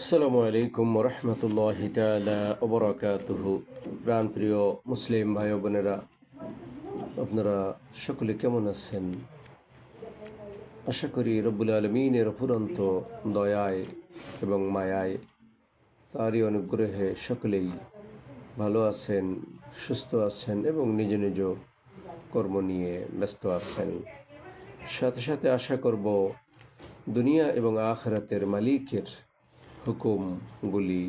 আসসালামু আলাইকুম রহমতুল্লাহ তালা প্রাণ প্রিয় মুসলিম ভাই বোনেরা, আপনারা সকলে কেমন আছেন? আশা করি রব্বুল আলমিনের অফুরন্ত দয়ায় এবং মায়ায় তারই অনুগ্রহে সকলেই ভালো আছেন, সুস্থ আছেন এবং নিজ নিজ কর্ম নিয়ে ব্যস্ত আছেন। সাথে সাথে আশা করব দুনিয়া এবং আখরাতের মালিকের হুকুমগুলি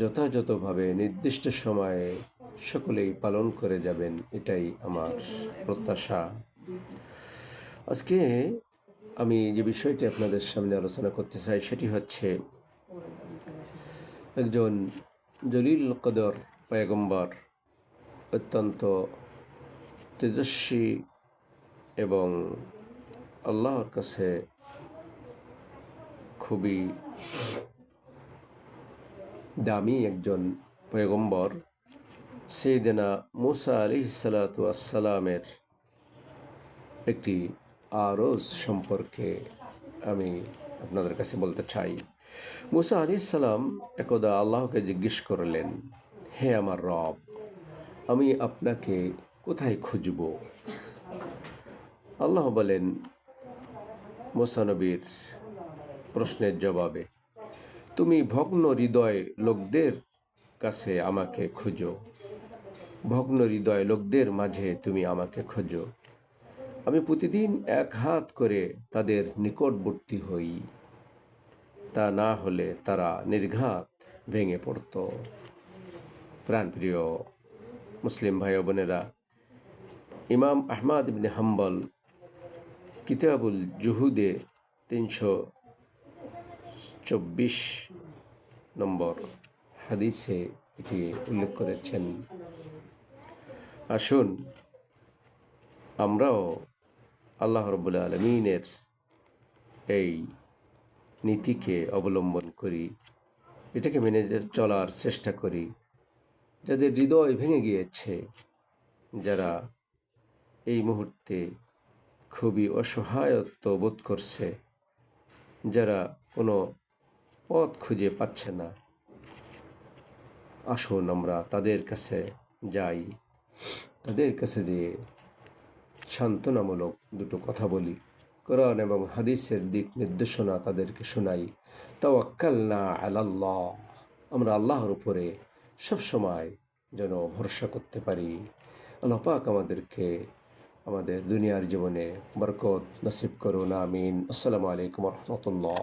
যথাযথভাবে নির্দিষ্ট সময়ে সকলেই পালন করে যাবেন, এটাই আমার প্রত্যাশা। আজকে আমি যে বিষয়টি আপনাদের সামনে আলোচনা করতে চাই, সেটি হচ্ছে একজন জলিল কদর পয়গম্বর, অত্যন্ত তেজস্বী এবং আল্লাহর কাছে খুবই দামি একজন পয়গম্বর সেইদিনা মুসা আলি সালাতামের একটি আরজ সম্পর্কে আমি আপনাদের কাছে বলতে চাই। মুসা আলি সালাম একদা আল্লাহকে জিজ্ঞেস করলেন, হে আমার রব, আমি আপনাকে কোথায় খুঁজব? আল্লাহ বলেন মোসানবীর প্রশ্নের জবাবে, তুমি ভগ্ন হৃদয় লোকদের কাছে আমাকে খোঁজো। ভগ্ন হৃদয় লোকদের মাঝে তুমি আমাকে খোঁজো। আমি প্রতিদিন এক হাত করে তাদের নিকটবর্তী হই। তা না হলে তারা নির্ঘাত ভেঙে পড়ত। প্রাণপ্রিয় মুসলিম ভাই বোনেরা, ইমাম আহমাদ ইবনে হাম্বল কিতাবুল জুহুদে তিনশো চব্বিশ নম্বর হাদিসে এটি উল্লেখ করেছেন। আসুন, আমরাও আল্লাহ রবুল্লা আলমিনের এই নীতিকে অবলম্বন করি, এটাকে মেনে চলার চেষ্টা করি, যাদের হৃদয় ভেঙে গিয়েছে, যারা এই মুহূর্তে খুবই অসহায়ত্ব বোধ করছে যারা কোনো পথ খুঁজে পাচ্ছে না। আসুন আমরা তাদের কাছে যাই। তাদের কাছে যে সান্ত্বনামূলক দুটো কথা বলি। কোরআন এবং হাদিসের দিক নির্দেশনা তাদেরকে শোনাই। তাওয়াক্কাল না আলাল্লাহ। আমরা আল্লাহর উপরে সবসময় যেন ভরসা করতে পারি। আল্লাহ পাক আমাদেরকে আমাদের দুনিয়ার জীবনে বরকত নসিব করুন আমিন। আসসালামু আলাইকুম রহমতুল্লাহ।